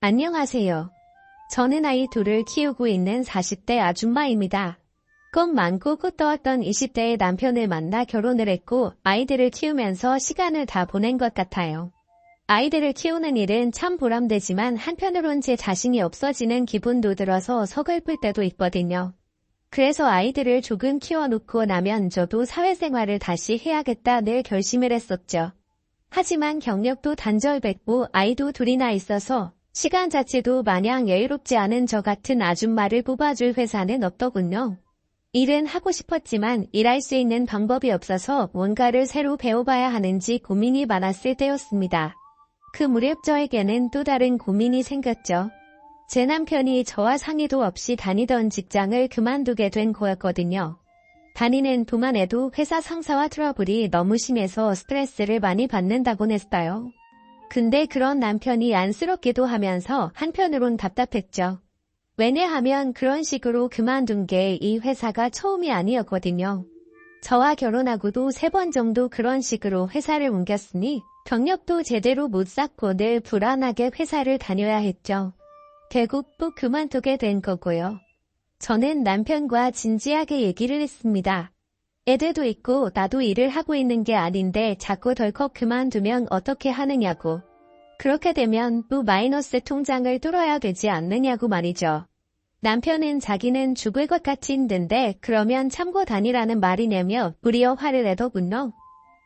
안녕하세요. 저는 아이 둘을 키우고 있는 40대 아줌마입니다. 꿈 많고 꽃떠왔던 20대의 남편을 만나 결혼을 했고 아이들을 키우면서 시간을 다 보낸 것 같아요. 아이들을 키우는 일은 참 보람되지만 한편으론 제 자신이 없어지는 기분도 들어서 서글플 때도 있거든요. 그래서 아이들을 조금 키워놓고 나면 저도 사회생활을 다시 해야겠다 늘 결심을 했었죠. 하지만 경력도 단절됐고 아이도 둘이나 있어서 시간 자체도 마냥 여유롭지 않은 저 같은 아줌마를 뽑아줄 회사는 없더군요. 일은 하고 싶었지만 일할 수 있는 방법이 없어서 뭔가를 새로 배워봐야 하는지 고민이 많았을 때였습니다. 그 무렵 저에게는 또 다른 고민이 생겼죠. 제 남편이 저와 상의도 없이 다니던 직장을 그만두게 된 거였거든요. 다니는 동안에도 회사 상사와 트러블이 너무 심해서 스트레스를 많이 받는다곤 했어요. 근데 그런 남편이 안쓰럽기도 하면서 한편으론 답답했죠. 왜냐하면 그런 식으로 그만둔 게 이 회사가 처음이 아니었거든요. 저와 결혼하고도 세 번 정도 그런 식으로 회사를 옮겼으니 경력도 제대로 못 쌓고 늘 불안하게 회사를 다녀야 했죠. 또 그만두게 된 거고요. 저는 남편과 진지하게 얘기를 했습니다. 애들도 있고 나도 일을 하고 있는 게 아닌데 자꾸 덜컥 그만두면 어떻게 하느냐고. 그렇게 되면 또 마이너스 통장을 뚫어야 되지 않느냐고 말이죠. 남편은 자기는 죽을 것 같이 힘든데 그러면 참고 다니라는 말이냐며 무리어 화를 내더군요.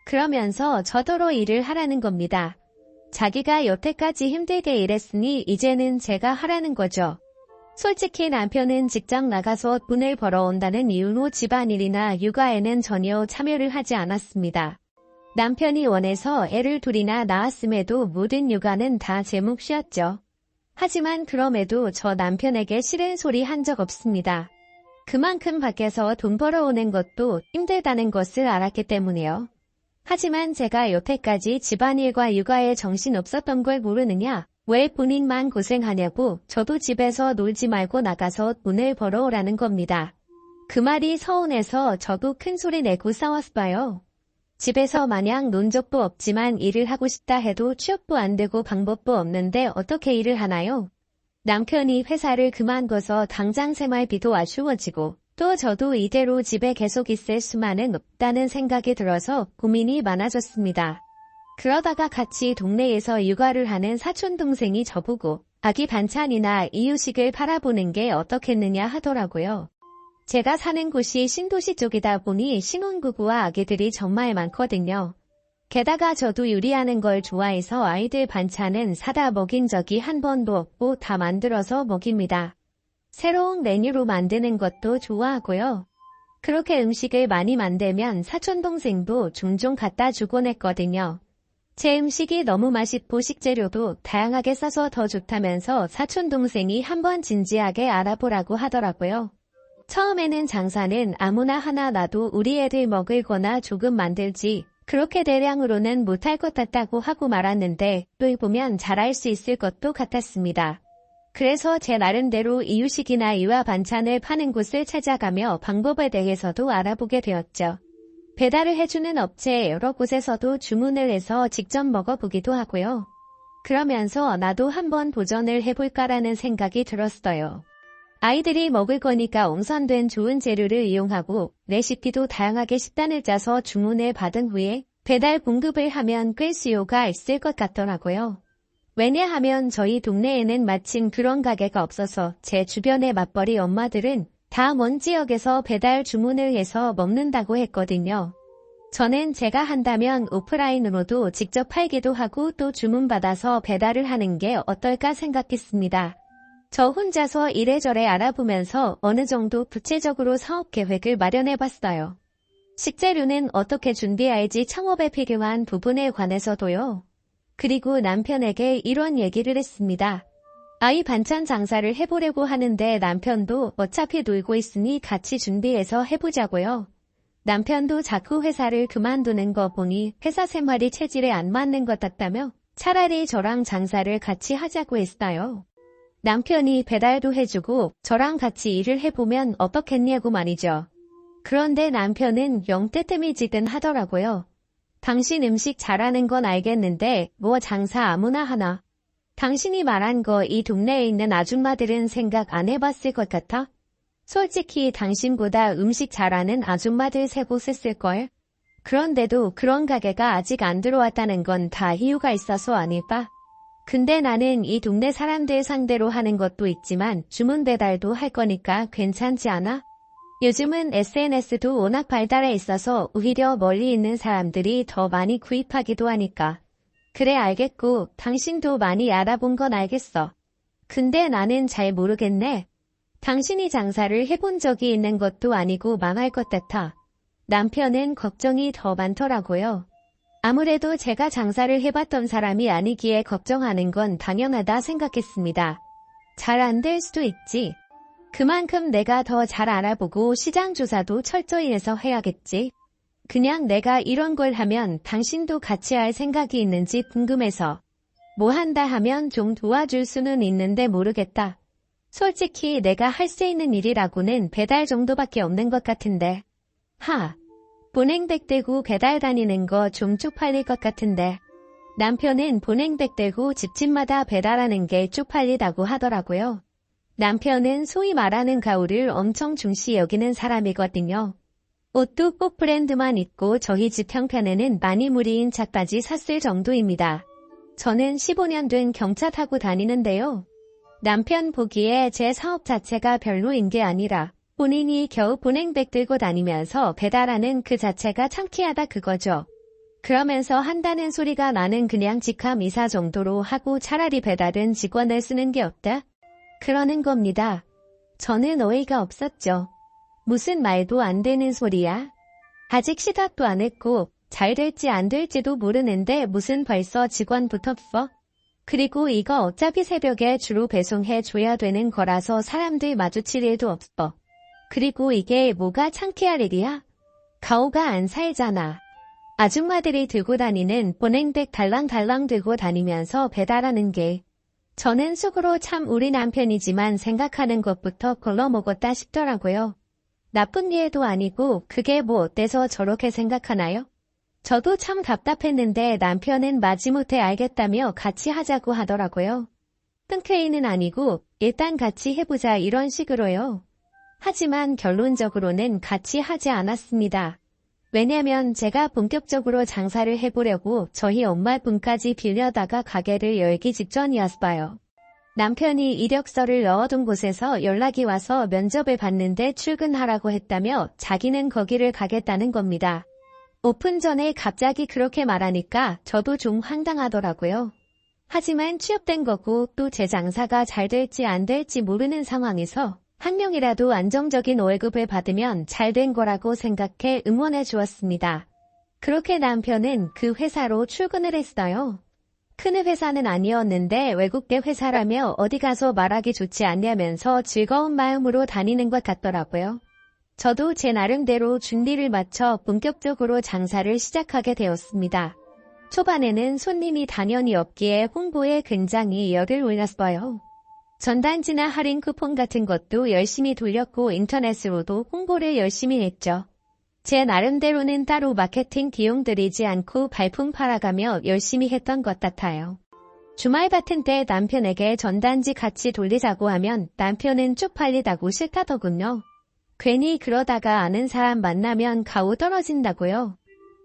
그러면서 저더러 일을 하라는 겁니다. 자기가 여태까지 힘들게 일했으니 이제는 제가 하라는 거죠. 솔직히 남편은 직장 나가서 돈을 벌어온다는 이유로 집안일이나 육아에는 전혀 참여를 하지 않았습니다. 남편이 원해서 애를 둘이나 낳았음에도 모든 육아는 다 제 몫이었죠. 하지만 그럼에도 저 남편에게 싫은 소리 한 적 없습니다. 그만큼 밖에서 돈 벌어오는 것도 힘들다는 것을 알았기 때문이에요. 하지만 제가 여태까지 집안일과 육아에 정신 없었던 걸 모르느냐? 왜 본인만 고생하냐고 저도 집에서 놀지 말고 나가서 돈을 벌어오라는 겁니다. 그 말이 서운해서 저도 큰 소리 내고 싸웠어요. 집에서 마냥 논 적도 없지만 일을 하고 싶다 해도 취업도 안 되고 방법도 없는데 어떻게 일을 하나요? 남편이 회사를 그만둬서 당장 생활비도 아쉬워지고 또 저도 이대로 집에 계속 있을 수만은 없다는 생각이 들어서 고민이 많아졌습니다. 그러다가 같이 동네에서 육아를 하는 사촌동생이 저보고 아기 반찬이나 이유식을 팔아보는 게 어떻겠느냐 하더라고요. 제가 사는 곳이 신도시 쪽이다 보니 신혼부부와 아기들이 정말 많거든요. 게다가 저도 요리하는 걸 좋아해서 아이들 반찬은 사다 먹인 적이 한 번도 없고 다 만들어서 먹입니다. 새로운 메뉴로 만드는 것도 좋아하고요. 그렇게 음식을 많이 만들면 사촌동생도 종종 갖다 주곤 했거든요. 제 음식이 너무 맛있고 식재료도 다양하게 써서 더 좋다면서 사촌동생이 한번 진지하게 알아보라고 하더라고요. 처음에는 장사는 아무나 하나 놔도 우리 애들 먹을 거나 조금 만들지 그렇게 대량으로는 못할 것 같다고 하고 말았는데 또 보면 잘할 수 있을 것도 같았습니다. 그래서 제 나름대로 이유식이나 이와 반찬을 파는 곳을 찾아가며 방법에 대해서도 알아보게 되었죠. 배달을 해주는 업체 여러 곳에서도 주문을 해서 직접 먹어보기도 하고요. 그러면서 나도 한번 도전을 해볼까라는 생각이 들었어요. 아이들이 먹을 거니까 옹선된 좋은 재료를 이용하고 레시피도 다양하게 식단을 짜서 주문을 받은 후에 배달 공급을 하면 꽤 수요가 있을 것 같더라고요. 왜냐하면 저희 동네에는 마침 그런 가게가 없어서 제 주변의 맞벌이 엄마들은 다 먼 지역에서 배달 주문을 해서 먹는다고 했거든요. 저는 제가 한다면 오프라인으로도 직접 팔기도 하고 또 주문받아서 배달을 하는 게 어떨까 생각했습니다. 저 혼자서 이래저래 알아보면서 어느 정도 구체적으로 사업 계획을 마련해 봤어요. 식재료는 어떻게 준비할지 창업에 필요한 부분에 관해서도요. 그리고 남편에게 이런 얘기를 했습니다. 아이 반찬 장사를 해보려고 하는데 남편도 어차피 놀고 있으니 같이 준비해서 해보자고요. 남편도 자꾸 회사를 그만두는 거 보니 회사 생활이 체질에 안 맞는 것 같다며 차라리 저랑 장사를 같이 하자고 했어요. 남편이 배달도 해주고 저랑 같이 일을 해보면 어떻겠냐고 말이죠. 그런데 남편은 영때때미지든 하더라고요. 당신 음식 잘하는 건 알겠는데 뭐 장사 아무나 하나. 당신이 말한 거 이 동네에 있는 아줌마들은 생각 안 해봤을 것 같아? 솔직히 당신보다 음식 잘하는 아줌마들 세 곳을 쓸걸? 그런데도 그런 가게가 아직 안 들어왔다는 건 다 이유가 있어서 아닐까? 근데 나는 이 동네 사람들 상대로 하는 것도 있지만 주문 배달도 할 거니까 괜찮지 않아? 요즘은 SNS도 워낙 발달해 있어서 오히려 멀리 있는 사람들이 더 많이 구입하기도 하니까. 그래 알겠고 당신도 많이 알아본 건 알겠어. 근데 나는 잘 모르겠네. 당신이 장사를 해본 적이 있는 것도 아니고 망할 것 같아. 남편은 걱정이 더 많더라고요. 아무래도 제가 장사를 해봤던 사람이 아니기에 걱정하는 건 당연하다 생각했습니다. 잘 안 될 수도 있지. 그만큼 내가 더 잘 알아보고 시장 조사도 철저히 해서 해야겠지. 그냥 내가 이런 걸 하면 당신도 같이 할 생각이 있는지 궁금해서. 뭐 한다 하면 좀 도와줄 수는 있는데 모르겠다. 솔직히 내가 할 수 있는 일이라고는 배달 정도밖에 없는 것 같은데. 하. 보냉백 대고 배달 다니는 거 좀 쪽팔릴 것 같은데. 남편은 보냉백 대고 집집마다 배달하는 게 쪽팔리다고 하더라고요. 남편은 소위 말하는 가오를 엄청 중시 여기는 사람이거든요. 옷도 꼭 브랜드만 입고 저희 집 형편에는 많이 무리인 차까지 샀을 정도입니다. 저는 15년 된 경차 타고 다니는데요. 남편 보기에 제 사업 자체가 별로인 게 아니라 본인이 겨우 보냉백 들고 다니면서 배달하는 그 자체가 창피하다 그거죠. 그러면서 한다는 소리가 나는 그냥 직함 이사 정도로 하고 차라리 배달은 직원을 쓰는 게 없다? 그러는 겁니다. 저는 어이가 없었죠. 무슨 말도 안 되는 소리야? 아직 시작도 안 했고 잘 될지 안 될지도 모르는데 무슨 벌써 직원 붙었어? 그리고 이거 어차피 새벽에 주로 배송해 줘야 되는 거라서 사람들 마주칠 일도 없어. 그리고 이게 뭐가 창피할 일이야? 가오가 안 살잖아. 아줌마들이 들고 다니는 보냉백 달랑달랑 들고 다니면서 배달하는 게 저는 속으로 참 우리 남편이지만 생각하는 것부터 걸러 먹었다 싶더라고요. 나쁜 예도 아니고 그게 뭐 어때서 저렇게 생각하나요? 저도 참 답답했는데 남편은 마지못해 알겠다며 같이 하자고 하더라고요. 뜬쾌이는 아니고 일단 같이 해보자 이런 식으로요. 하지만 결론적으로는 같이 하지 않았습니다. 왜냐면 제가 본격적으로 장사를 해보려고 저희 엄마 분까지 빌려다가 가게를 열기 직전이었어요. 남편이 이력서를 넣어둔 곳에서 연락이 와서 면접을 봤는데 출근하라고 했다며 자기는 거기를 가겠다는 겁니다. 오픈 전에 갑자기 그렇게 말하니까 저도 좀 황당하더라고요. 하지만 취업된 거고 또 제 장사가 잘 될지 안 될지 모르는 상황에서 한 명이라도 안정적인 월급을 받으면 잘 된 거라고 생각해 응원해 주었습니다. 그렇게 남편은 그 회사로 출근을 했어요. 큰 회사는 아니었는데 외국계 회사라며 어디 가서 말하기 좋지 않냐면서 즐거운 마음으로 다니는 것 같더라고요. 저도 제 나름대로 준비를 마쳐 본격적으로 장사를 시작하게 되었습니다. 초반에는 손님이 당연히 없기에 홍보에 굉장히 열을 올렸어요. 전단지나 할인 쿠폰 같은 것도 열심히 돌렸고 인터넷으로도 홍보를 열심히 했죠. 제 나름대로는 따로 마케팅 비용 들이지 않고 발품 팔아가며 열심히 했던 것 같아요. 주말 같은 때 남편에게 전단지 같이 돌리자고 하면 남편은 쪽팔리다고 싫다더군요. 괜히 그러다가 아는 사람 만나면 가오 떨어진다고요.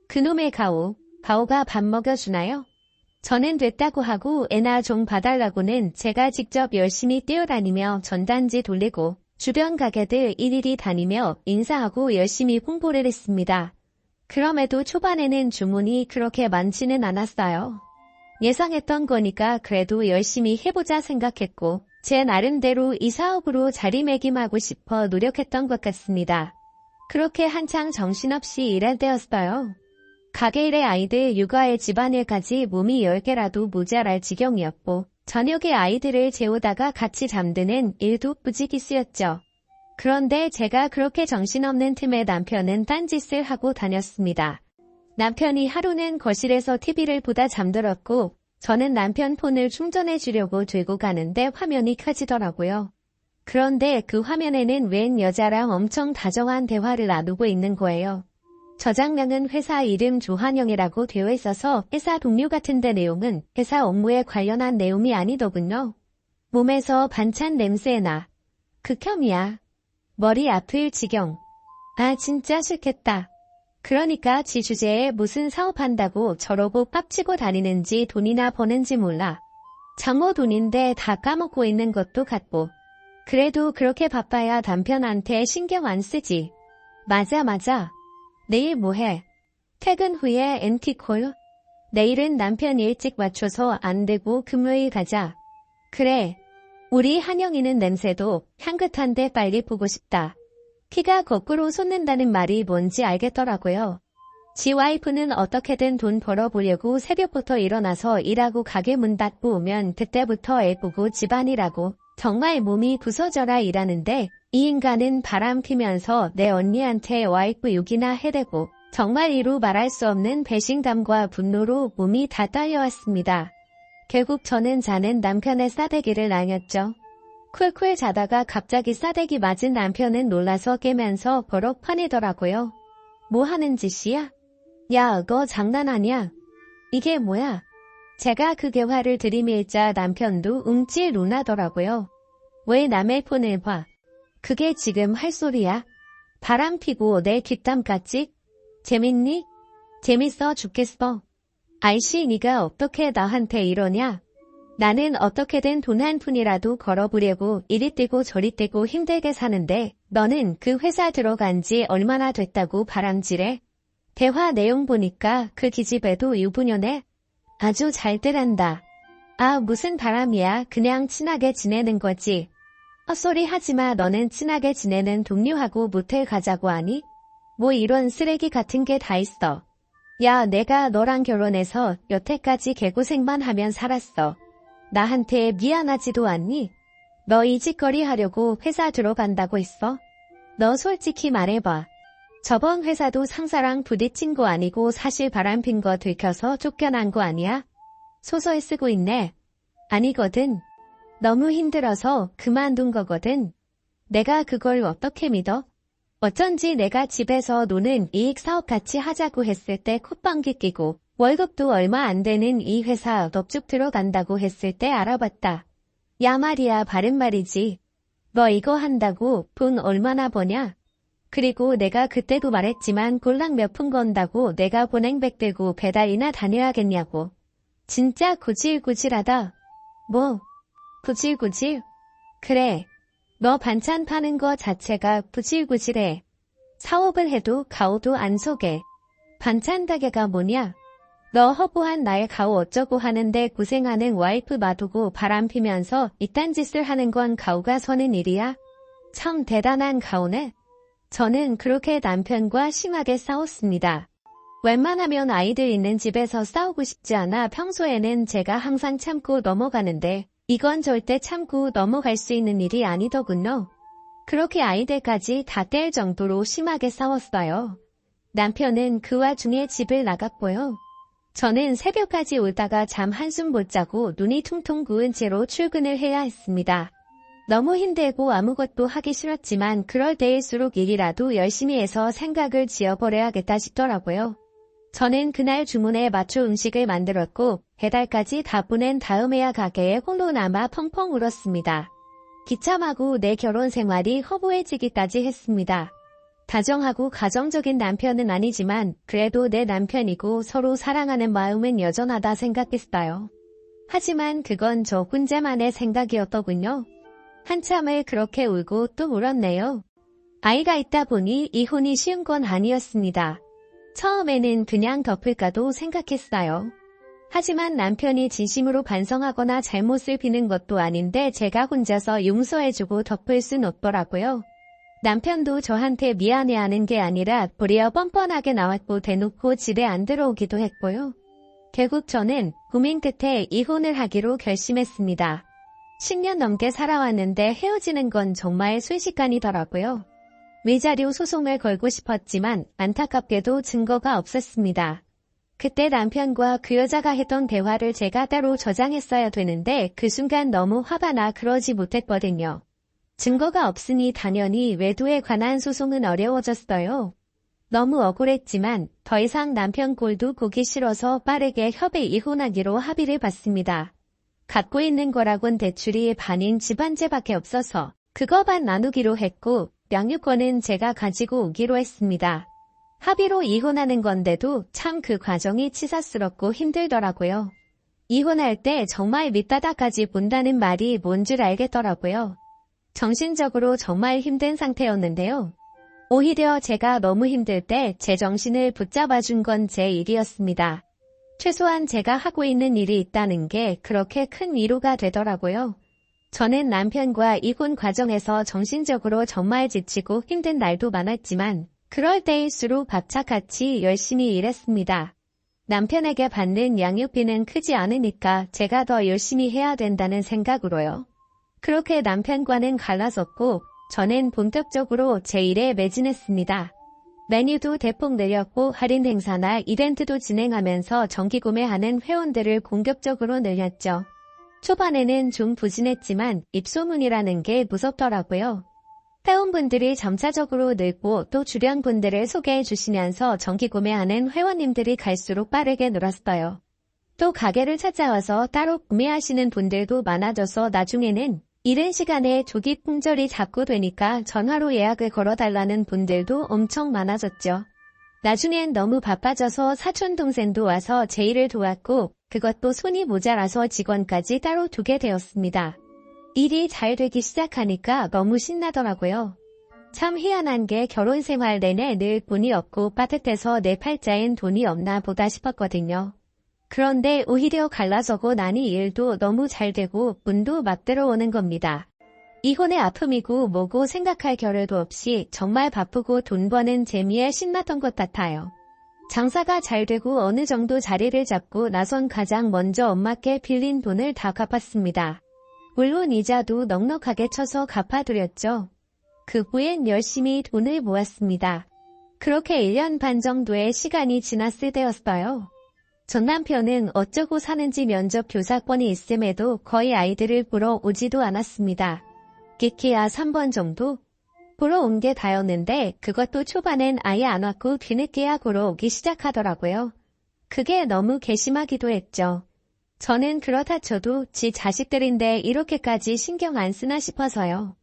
그놈의 가오, 가오가 밥 먹여주나요? 저는 됐다고 하고 애나 좀 봐달라고는 제가 직접 열심히 뛰어다니며 전단지 돌리고 주변 가게들 일일이 다니며 인사하고 열심히 홍보를 했습니다. 그럼에도 초반에는 주문이 그렇게 많지는 않았어요. 예상했던 거니까 그래도 열심히 해보자 생각했고 제 나름대로 이 사업으로 자리매김하고 싶어 노력했던 것 같습니다. 그렇게 한창 정신없이 일할 때였어요. 가게 일의 아이들 육아에 집안일까지 몸이 10개라도 모자랄 지경이었고 저녁에 아이들을 재우다가 같이 잠드는 일도 부지기수였죠. 그런데 제가 그렇게 정신없는 틈에 남편은 딴짓을 하고 다녔습니다. 남편이 하루는 거실에서 TV를 보다 잠들었고 저는 남편 폰을 충전해 주려고 들고 가는데 화면이 켜지더라고요. 그런데 그 화면에는 웬 여자랑 엄청 다정한 대화를 나누고 있는 거예요. 저장량은 회사 이름 조한영이라고 되어 있어서 회사 동료 같은데 내용은 회사 업무에 관련한 내용이 아니더군요. 몸에서 반찬 냄새나. 극혐이야. 머리 아플 지경. 아 진짜 싫겠다. 그러니까 지 주제에 무슨 사업한다고 저러고 빡치고 다니는지 돈이나 버는지 몰라. 장모 돈인데 다 까먹고 있는 것도 같고. 그래도 그렇게 바빠야 남편한테 신경 안 쓰지. 맞아 맞아. 내일 뭐해? 퇴근 후에 엔티콜? 내일은 남편 일찍 맞춰서 안 되고 금요일 가자. 그래. 우리 한영이는 냄새도 향긋한데 빨리 보고 싶다. 키가 거꾸로 솟는다는 말이 뭔지 알겠더라고요. 지 와이프는 어떻게든 돈 벌어보려고 새벽부터 일어나서 일하고 가게 문 닫고 오면 그때부터 애 보고 집안일하고 정말 몸이 부서져라 일하는데 이 인간은 바람 피면서 내 언니한테 와이프 욕이나 해대고 정말 이루 말할 수 없는 배신감과 분노로 몸이 다 딸려왔습니다. 결국 저는 자는 남편의 싸대기를 나녔죠. 쿨쿨 자다가 갑자기 싸대기 맞은 남편은 놀라서 깨면서 버럭 화내더라고요. 뭐 하는 짓이야? 야, 너 장난 아니야? 이게 뭐야? 제가 그게 화를 들이밀자 남편도 움찔 놀라더라고요. 왜 남의 폰을 봐? 그게 지금 할 소리야? 바람 피고 내 뒷담 깠지? 재밌니? 재밌어 죽겠어. 알씨 네가 어떻게 나한테 이러냐? 나는 어떻게든 돈 한 푼이라도 걸어보려고 이리 뛰고 저리 뛰고 힘들게 사는데 너는 그 회사 들어간 지 얼마나 됐다고 바람질해? 대화 내용 보니까 그 기집애도 유부녀네? 아주 잘들 한다. 아 무슨 바람이야 그냥 친하게 지내는 거지. 헛소리 하지마 너는 친하게 지내는 동료하고 모텔 가자고 하니? 뭐 이런 쓰레기 같은 게 다 있어. 야 내가 너랑 결혼해서 여태까지 개고생만 하면 살았어. 나한테 미안하지도 않니? 너 이 짓거리 하려고 회사 들어간다고 했어? 너 솔직히 말해봐. 저번 회사도 상사랑 부딪힌 거 아니고 사실 바람핀 거 들켜서 쫓겨난 거 아니야? 소설 쓰고 있네. 아니거든. 너무 힘들어서 그만둔 거거든. 내가 그걸 어떻게 믿어? 어쩐지 내가 집에서 노는 이익 사업 같이 하자고 했을 때 콧방귀 끼고 월급도 얼마 안 되는 이 회사 넙죽 들어간다고 했을 때 알아봤다. 야 말이야 바른 말이지. 너 이거 한다고 돈 얼마나 버냐? 그리고 내가 그때도 말했지만 골랑 몇 푼 건다고 내가 보냉백 들고 배달이나 다녀야겠냐고. 진짜 구질구질하다. 뭐? 구질구질? 그래. 너 반찬 파는 거 자체가 구질구질해. 사업을 해도 가오도 안 속에. 반찬 가게가 뭐냐? 너 허브한 나의 가오 어쩌고 하는데 고생하는 와이프 놔두고 바람 피면서 이딴 짓을 하는 건 가오가 서는 일이야? 참 대단한 가오네. 저는 그렇게 남편과 심하게 싸웠습니다. 웬만하면 아이들 있는 집에서 싸우고 싶지 않아 평소에는 제가 항상 참고 넘어가는데 이건 절대 참고 넘어갈 수 있는 일이 아니더군요. 그렇게 아이들까지 다 뗄 정도로 심하게 싸웠어요. 남편은 그 와중에 집을 나갔고요. 저는 새벽까지 오다가 잠 한숨 못 자고 눈이 퉁퉁 부은 채로 출근을 해야 했습니다. 너무 힘들고 아무것도 하기 싫었지만 그럴 때일수록 일이라도 열심히 해서 생각을 지어버려야겠다 싶더라고요. 저는 그날 주문에 맞춰 음식을 만들었고 배달까지 다 보낸 다음에야 가게에 홀로 남아 펑펑 울었습니다. 기참하고 내 결혼 생활이 허무해지기까지 했습니다. 다정하고 가정적인 남편은 아니지만 그래도 내 남편이고 서로 사랑하는 마음은 여전하다 생각했어요. 하지만 그건 저 혼자만의 생각이었더군요. 한참을 그렇게 울고 또 울었네요. 아이가 있다 보니 이혼이 쉬운 건 아니었습니다. 처음에는 그냥 덮을까도 생각했어요. 하지만 남편이 진심으로 반성하거나 잘못을 비는 것도 아닌데 제가 혼자서 용서해주고 덮을 순 없더라고요. 남편도 저한테 미안해하는 게 아니라 도리어 뻔뻔하게 나왔고 대놓고 집에 안 들어오기도 했고요. 결국 저는 고민 끝에 이혼을 하기로 결심했습니다. 10년 넘게 살아왔는데 헤어지는 건 정말 순식간이더라고요. 위자료 소송을 걸고 싶었지만 안타깝게도 증거가 없었습니다. 그때 남편과 그 여자가 했던 대화를 제가 따로 저장했어야 되는데 그 순간 너무 화가 나 그러지 못했거든요. 증거가 없으니 당연히 외도에 관한 소송은 어려워졌어요. 너무 억울했지만 더 이상 남편 꼴도 보기 싫어서 빠르게 협의 이혼하기로 합의를 봤습니다. 갖고 있는 거라곤 대출이 반인 집안제밖에 없어서 그거 반 나누기로 했고 양육권은 제가 가지고 오기로 했습니다. 합의로 이혼하는 건데도 참 그 과정이 치사스럽고 힘들더라고요. 이혼할 때 정말 밑바닥까지 본다는 말이 뭔 줄 알겠더라고요. 정신적으로 정말 힘든 상태였는데요. 오히려 제가 너무 힘들 때 제 정신을 붙잡아준 건 제 일이었습니다. 최소한 제가 하고 있는 일이 있다는 게 그렇게 큰 위로가 되더라고요. 저는 남편과 이혼 과정에서 정신적으로 정말 지치고 힘든 날도 많았지만 그럴 때일수록 박차같이 열심히 일했습니다. 남편에게 받는 양육비는 크지 않으니까 제가 더 열심히 해야 된다는 생각으로요. 그렇게 남편과는 갈라섰고 저는 본격적으로 제 일에 매진했습니다. 메뉴도 대폭 늘렸고 할인 행사나 이벤트도 진행하면서 정기 구매하는 회원들을 공격적으로 늘렸죠. 초반에는 좀 부진했지만 입소문이라는 게 무섭더라고요. 회원분들이 점차적으로 늘고 또 주변분들을 소개해 주시면서 정기 구매하는 회원님들이 갈수록 빠르게 늘었어요. 또 가게를 찾아와서 따로 구매하시는 분들도 많아져서 나중에는 이른 시간에 조기 품절이 자꾸 되니까 전화로 예약을 걸어달라는 분들도 엄청 많아졌죠. 나중엔 너무 바빠져서 사촌 동생도 와서 제 일을 도왔고 그것도 손이 모자라서 직원까지 따로 두게 되었습니다. 일이 잘 되기 시작하니까 너무 신나더라고요. 참 희한한 게 결혼 생활 내내 늘 돈이 없고 빠듯해서 내 팔자엔 돈이 없나 보다 싶었거든요. 그런데 오히려 갈라서고 나니 일도 너무 잘 되고 문도 막 들어오는 겁니다. 이혼의 아픔이고 뭐고 생각할 겨를도 없이 정말 바쁘고 돈 버는 재미에 신났던 것 같아요. 장사가 잘 되고 어느 정도 자리를 잡고 나선 가장 먼저 엄마께 빌린 돈을 다 갚았습니다. 물론 이자도 넉넉하게 쳐서 갚아드렸죠. 그 후엔 열심히 돈을 모았습니다. 그렇게 1년 반 정도의 시간이 지났을 때였어요. 전 남편은 어쩌고 사는지 면접 교사권이 있음에도 거의 아이들을 보러 오지도 않았습니다. 기키야 3번 정도? 보러 온 게 다였는데 그것도 초반엔 아예 안 왔고 뒤늦게야 보러 오기 시작하더라고요. 그게 너무 괘씸하기도 했죠. 저는 그렇다 쳐도 지 자식들인데 이렇게까지 신경 안 쓰나 싶어서요.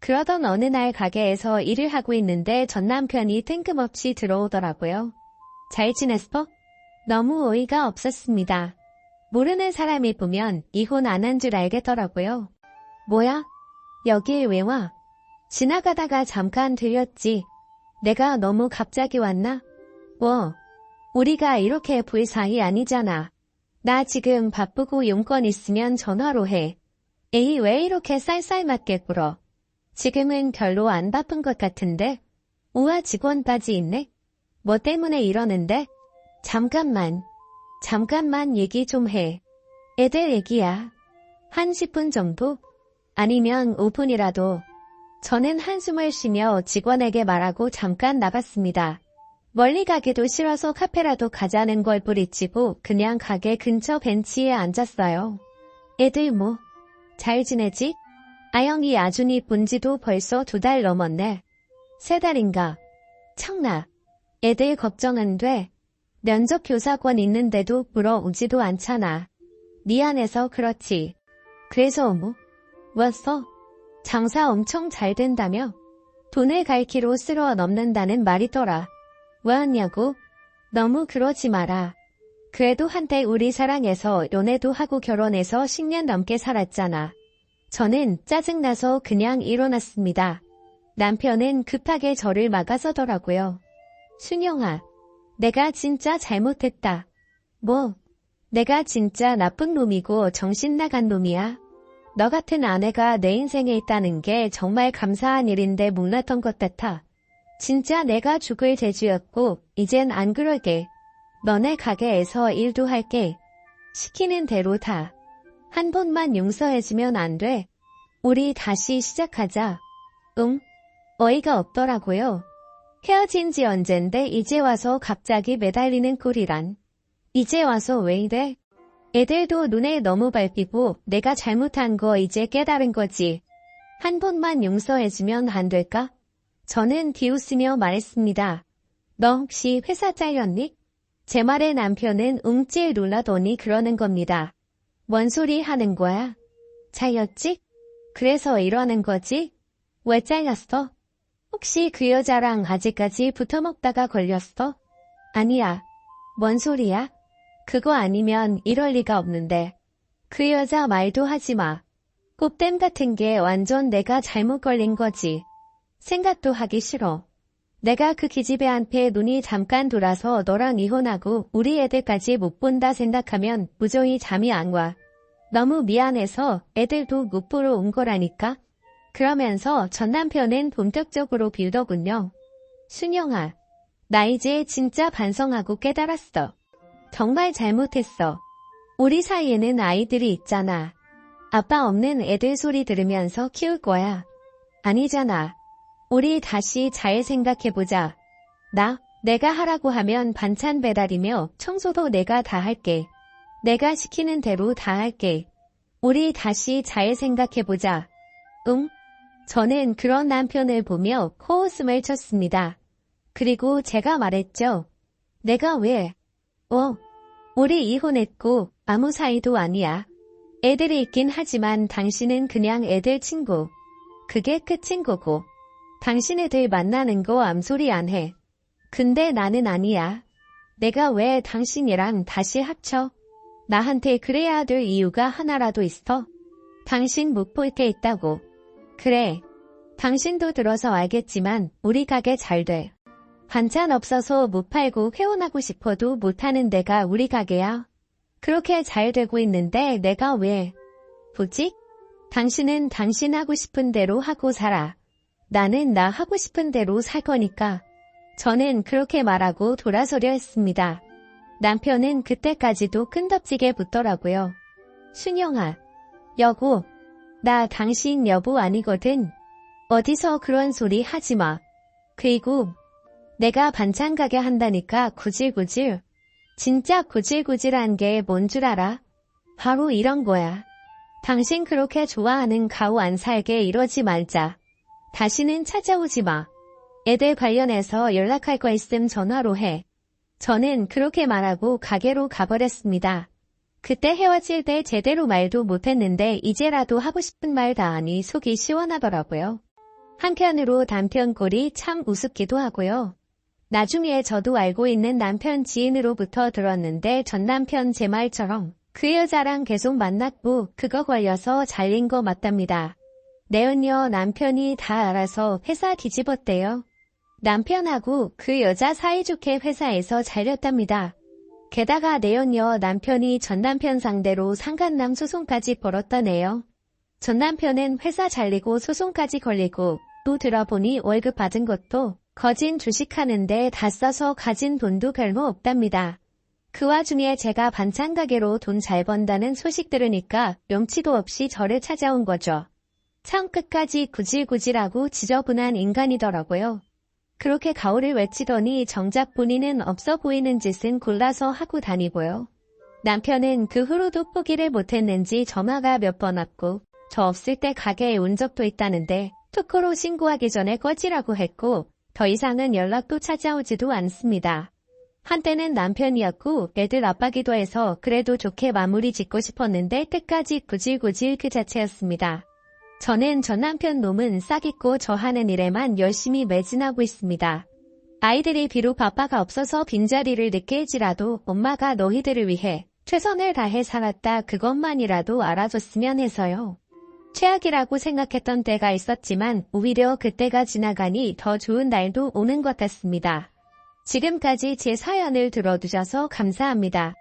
그러던 어느 날 가게에서 일을 하고 있는데 전 남편이 뜬금없이 들어오더라고요. 잘 지냈어? 너무 어이가 없었습니다. 모르는 사람이 보면 이혼 안 한 줄 알겠더라고요. 뭐야? 여길 왜 와? 지나가다가 잠깐 들렸지. 내가 너무 갑자기 왔나? 뭐, 우리가 이렇게 볼 사이 아니잖아. 나 지금 바쁘고 용건 있으면 전화로 해. 에이 왜 이렇게 쌀쌀맞게 굴어? 지금은 별로 안 바쁜 것 같은데? 우와 직원까지 있네? 뭐 때문에 이러는데? 잠깐만. 잠깐만 얘기 좀 해. 애들 얘기야. 한 10분 정도? 아니면 5분이라도. 저는 한숨을 쉬며 직원에게 말하고 잠깐 나갔습니다. 멀리 가기도 싫어서 카페라도 가자는 걸 부리치고 그냥 가게 근처 벤치에 앉았어요. 애들 뭐? 잘 지내지? 아영이 아준이 본지도 벌써 두 달 넘었네. 세 달인가? 청나. 애들 걱정 안 돼. 면접 교사권 있는데도 물어오지도 않잖아. 미안해서 그렇지. 그래서 뭐? 왔어? 장사 엄청 잘 된다며? 돈을 갈키로 쓸어 넘는다는 말이더라. 왜왔냐고? 너무 그러지 마라. 그래도 한때 우리 사랑해서 연애도 하고 결혼해서 10년 넘게 살았잖아. 저는 짜증나서 그냥 일어났습니다. 남편은 급하게 저를 막아서더라고요. 순영아, 내가 진짜 잘못했다. 뭐, 내가 진짜 나쁜 놈이고 정신 나간 놈이야. 너 같은 아내가 내 인생에 있다는 게 정말 감사한 일인데 몰랐던 것 같아. 진짜 내가 죽을 재주였고 이젠 안 그러게. 너네 가게에서 일도 할게. 시키는 대로 다. 한 번만 용서해주면 안 돼. 우리 다시 시작하자. 응? 어이가 없더라고요. 헤어진 지 언젠데 이제 와서 갑자기 매달리는 꼴이란. 이제 와서 왜 이래? 애들도 눈에 너무 밟히고 내가 잘못한 거 이제 깨달은 거지. 한 번만 용서해주면 안 될까? 저는 비웃으며 말했습니다. 너 혹시 회사 잘렸니? 제 말에 남편은 움찔 놀라더니 그러는 겁니다. 뭔 소리 하는 거야? 잘렸지? 그래서 이러는 거지? 왜 잘렸어? 혹시 그 여자랑 아직까지 붙어먹다가 걸렸어? 아니야. 뭔 소리야? 그거 아니면 이럴 리가 없는데. 그 여자 말도 하지 마. 꽃댐 같은 게 완전 내가 잘못 걸린 거지. 생각도 하기 싫어. 내가 그 기집애한테 눈이 잠깐 돌아서 너랑 이혼하고 우리 애들까지 못 본다 생각하면 무조히 잠이 안 와. 너무 미안해서 애들도 못 보러 온 거라니까. 그러면서 전 남편은 본격적으로 빌더군요. 순영아, 나 이제 진짜 반성하고 깨달았어. 정말 잘못했어. 우리 사이에는 아이들이 있잖아. 아빠 없는 애들 소리 들으면서 키울 거야. 아니잖아. 우리 다시 잘 생각해보자. 나, 내가 하라고 하면 반찬 배달이며 청소도 내가 다 할게. 내가 시키는 대로 다 할게. 우리 다시 잘 생각해보자. 응? 저는 그런 남편을 보며 코웃음을 쳤습니다. 그리고 제가 말했죠. 내가 왜? 어, 우리 이혼했고 아무 사이도 아니야. 애들이 있긴 하지만 당신은 그냥 애들 친구. 그게 끝인 거고. 당신 애들 만나는 거 암소리 안 해. 근데 나는 아니야. 내가 왜 당신이랑 다시 합쳐? 나한테 그래야 될 이유가 하나라도 있어? 당신 못볼게 있다고. 그래. 당신도 들어서 알겠지만 우리 가게 잘 돼. 반찬 없어서 못 팔고 회원하고 싶어도 못하는 데가 우리 가게야. 그렇게 잘 되고 있는데 내가 왜? 보지? 당신은 당신 하고 싶은 대로 하고 살아. 나는 나 하고 싶은 대로 살 거니까. 저는 그렇게 말하고 돌아서려 했습니다. 남편은 그때까지도 끈덕지게 붙더라고요. 순영아, 여보, 나 당신 여보 아니거든. 어디서 그런 소리 하지 마. 그리고 내가 반찬 가게 한다니까 구질구질. 진짜 구질구질한 게 뭔 줄 알아? 바로 이런 거야. 당신 그렇게 좋아하는 가오 안 살게 이러지 말자. 다시는 찾아오지 마. 애들 관련해서 연락할 거 있음 전화로 해. 저는 그렇게 말하고 가게로 가버렸습니다. 그때 헤어질 때 제대로 말도 못했는데 이제라도 하고 싶은 말 다 하니 속이 시원하더라고요. 한편으로 남편 꼴이 참 우습기도 하고요. 나중에 저도 알고 있는 남편 지인으로부터 들었는데 전 남편 제 말처럼 그 여자랑 계속 만났고 그거 걸려서 잘린 거 맞답니다. 내은요 남편이 다 알아서 회사 뒤집었대요. 남편하고 그 여자 사이좋게 회사에서 잘렸답니다. 게다가 내연녀 남편이 전 남편 상대로 상간남 소송까지 벌었다네요. 전 남편은 회사 잘리고 소송까지 걸리고 또 들어보니 월급 받은 것도 거진 주식하는데 다 써서 가진 돈도 별로 없답니다. 그 와중에 제가 반찬 가게로 돈 잘 번다는 소식 들으니까 명치도 없이 저를 찾아온 거죠. 참 끝까지 구질구질하고 지저분한 인간이더라고요. 그렇게 가오를 외치더니 정작 본인은 없어 보이는 짓은 골라서 하고 다니고요. 남편은 그 후로도 포기를 못했는지 전화가 몇 번 왔고 저 없을 때 가게에 온 적도 있다는데 투코로 신고하기 전에 꺼지라고 했고 더 이상은 연락도 찾아오지도 않습니다. 한때는 남편이었고 애들 아빠기도 해서 그래도 좋게 마무리 짓고 싶었는데 끝까지 구질구질 그 자체였습니다. 저는 전 남편 놈은 싹있고 저 하는 일에만 열심히 매진하고 있습니다. 아이들이 비록 아빠가 없어서 빈자리를 느낄지라도 엄마가 너희들을 위해 최선을 다해 살았다 그것만이라도 알아줬으면 해서요. 최악이라고 생각했던 때가 있었지만 오히려 그때가 지나가니 더 좋은 날도 오는 것 같습니다. 지금까지 제 사연을 들어주셔서 감사합니다.